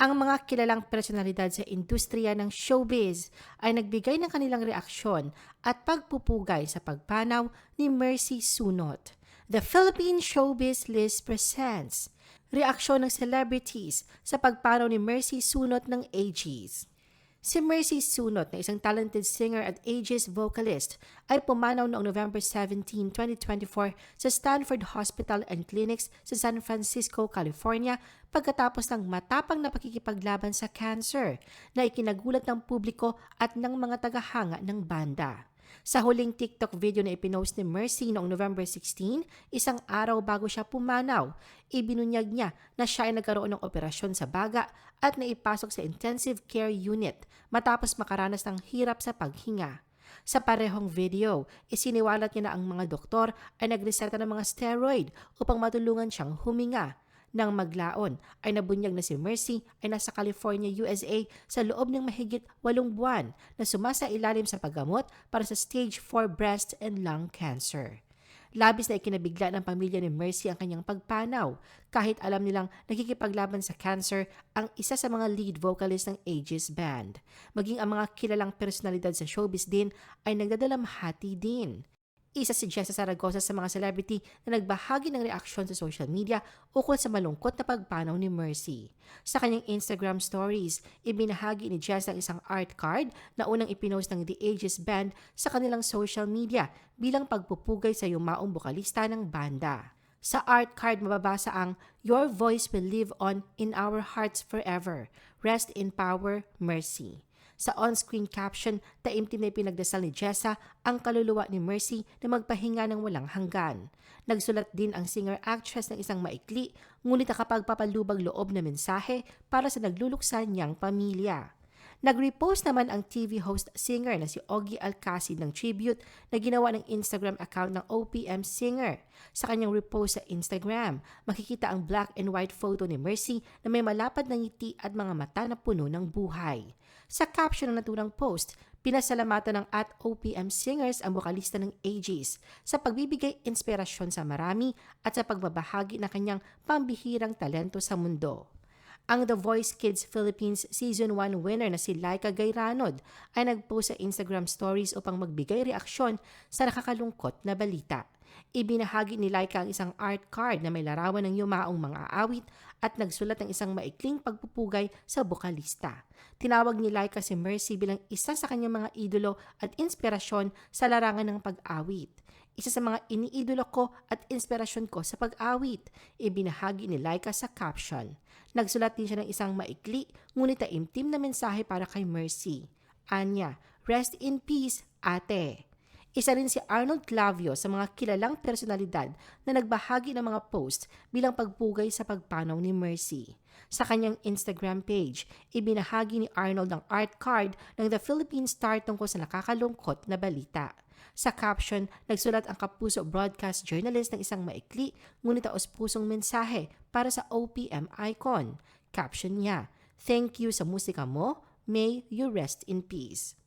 Ang mga kilalang personalidad sa industriya ng showbiz ay nagbigay ng kanilang reaksyon at pagpupugay sa pagpanaw ni Mercy Sunot. The Philippine Showbiz List presents Reaksyon ng celebrities sa pagpanaw ni Mercy Sunot ng AGs. Si Mercy Sunot na isang talented singer at ages vocalist ay pumanaw noong November 17, 2024 sa Stanford Hospital and Clinics sa San Francisco, California pagkatapos ng matapang na pakikipaglaban sa cancer na ikinagulat ng publiko at ng mga tagahanga ng banda. Sa huling TikTok video na ipinost ni Mercy noong November 16, isang araw bago siya pumanaw, ibinunyag niya na siya ay nagkaroon ng operasyon sa baga at naipasok sa intensive care unit matapos makaranas ng hirap sa paghinga. Sa parehong video, isiniwalat niya na ang mga doktor ay nagreseta ng mga steroid upang matulungan siyang huminga. Nang maglaon ay nabunyag na si Mercy ay nasa California, USA sa loob ng mahigit walong buwan na sumasa ilalim sa paggamot para sa stage 4 breast and lung cancer. Labis na ikinabigla ng pamilya ni Mercy ang kanyang pagpanaw kahit alam nilang nakikipaglaban sa cancer ang isa sa mga lead vocalist ng Aegis Band. Maging ang mga kilalang personalidad sa showbiz din ay nagdadalamhati din. Isa si Jessa Saragosa sa mga celebrity na nagbahagi ng reaksyon sa social media ukol sa malungkot na pagpanaw ni Mercy. Sa kanyang Instagram stories, ibinahagi ni Jessa ang isang art card na unang ipinost ng The Ages Band sa kanilang social media bilang pagpupugay sa yumaong bukalista ng banda. Sa art card mababasa ang Your voice will live on in our hearts forever. Rest in power, Mercy. Sa on-screen caption, taimtim na pinagdasal ni Jessa ang kaluluwa ni Mercy na magpahinga ng walang hanggan. Nagsulat din ang singer-actress ng isang maikli, ngunit nakapagpapalubag loob na mensahe para sa nagluluksan niyang pamilya. Nag-repost naman ang TV host singer na si Ogie Alcacid ng tribute na ginawa ng Instagram account ng OPM singer. Sa kanyang repost sa Instagram, makikita ang black and white photo ni Mercy na may malapad na ngiti at mga mata na puno ng buhay. Sa caption ng naturang post, pinasalamatan ng at OPM singers ang vokalista ng Aegis sa pagbibigay inspirasyon sa marami at sa pagbabahagi ng kanyang pambihirang talento sa mundo. Ang The Voice Kids Philippines Season 1 winner na si Laika Gayranod ay nagpost sa Instagram stories upang magbigay reaksyon sa nakakalungkot na balita. Ibinahagi ni Laika ang isang art card na may larawan ng yumaong mga awit at nagsulat ng isang maikling pagpupugay sa bukalista. Tinawag ni Laika si Mercy bilang isa sa kanyang mga idolo at inspirasyon sa larangan ng pag-awit isa sa mga iniidolo ko at inspirasyon ko sa pag-awit, ibinahagi ni Laika sa caption. Nagsulat din siya ng isang maikli ngunit taimtim na mensahe para kay Mercy. Anya, rest in peace, ate. Isa rin si Arnold Clavio sa mga kilalang personalidad na nagbahagi ng mga post bilang pagpugay sa pagpanaw ni Mercy. Sa kanyang Instagram page, ibinahagi ni Arnold ang art card ng The Philippine Star tungkol sa nakakalungkot na balita. Sa caption, nagsulat ang kapuso broadcast journalist ng isang maikli ngunit taos-pusong mensahe para sa OPM icon. Caption niya, Thank you sa musika mo, may you rest in peace.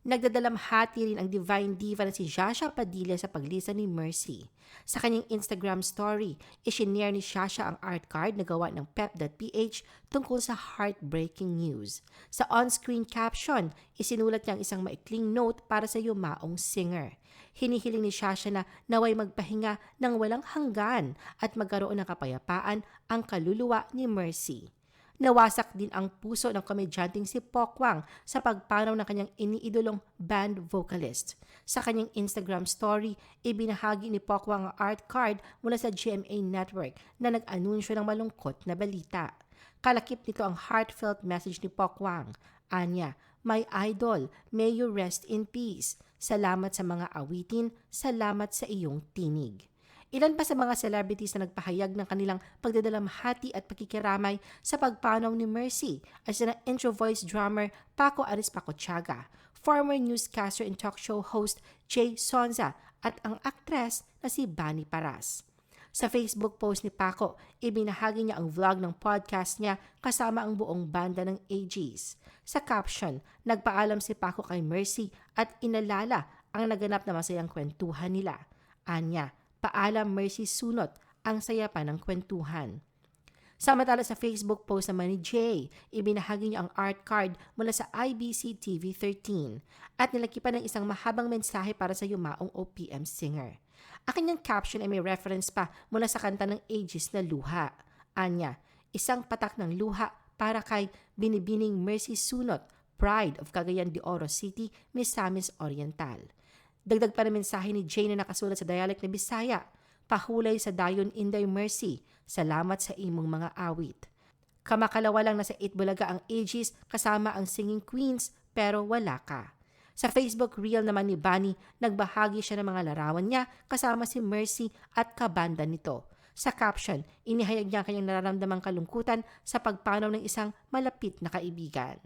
Nagdadalamhati rin ang divine diva na si Jasha Padilla sa paglisa ni Mercy. Sa kanyang Instagram story, isinare ni Shasha ang art card na gawa ng pep.ph tungkol sa heartbreaking news. Sa on-screen caption, isinulat niya ang isang maikling note para sa yumaong singer. Hinihiling ni Shasha na naway magpahinga ng walang hanggan at magkaroon ng kapayapaan ang kaluluwa ni Mercy. Nawasak din ang puso ng komedyanteng si Pokwang sa pagpanaw ng kanyang iniidolong band vocalist. Sa kanyang Instagram story, ibinahagi ni Pokwang ang art card mula sa GMA Network na nag-anunsyo ng malungkot na balita. Kalakip nito ang heartfelt message ni Pokwang. Anya, my idol, may you rest in peace. Salamat sa mga awitin, salamat sa iyong tinig. Ilan pa sa mga celebrities na nagpahayag ng kanilang pagdadalamhati at pakikiramay sa pagpanaw ni Mercy ay sina intro voice drummer Paco Arispacochaga, former newscaster and talk show host Jay Sonza at ang aktres na si Bani Paras. Sa Facebook post ni Paco, ibinahagi niya ang vlog ng podcast niya kasama ang buong banda ng AGs. Sa caption, nagpaalam si Paco kay Mercy at inalala ang naganap na masayang kwentuhan nila. Anya, Paalam Mercy Sunot, ang saya pa ng kwentuhan. Samantala sa Facebook post naman ni Jay, ibinahagi niya ang art card mula sa IBC TV 13 at nilakipan ng isang mahabang mensahe para sa yumaong OPM singer. Ang kanyang caption ay may reference pa mula sa kanta ng Aegis na Luha. Anya, isang patak ng luha para kay Binibining Mercy Sunot, Pride of Cagayan de Oro City, Misamis Oriental. Dagdag pa ng mensahe ni Jay na nakasulat sa dialect na Bisaya, Pahulay sa dayon Inday Mercy, salamat sa imong mga awit. Kamakalawa lang nasa 8 Bulaga ang Aegis kasama ang Singing Queens pero wala ka. Sa Facebook reel naman ni Bunny, nagbahagi siya ng mga larawan niya kasama si Mercy at kabanda nito. Sa caption, inihayag niya ang kanyang nararamdamang kalungkutan sa pagpanaw ng isang malapit na kaibigan.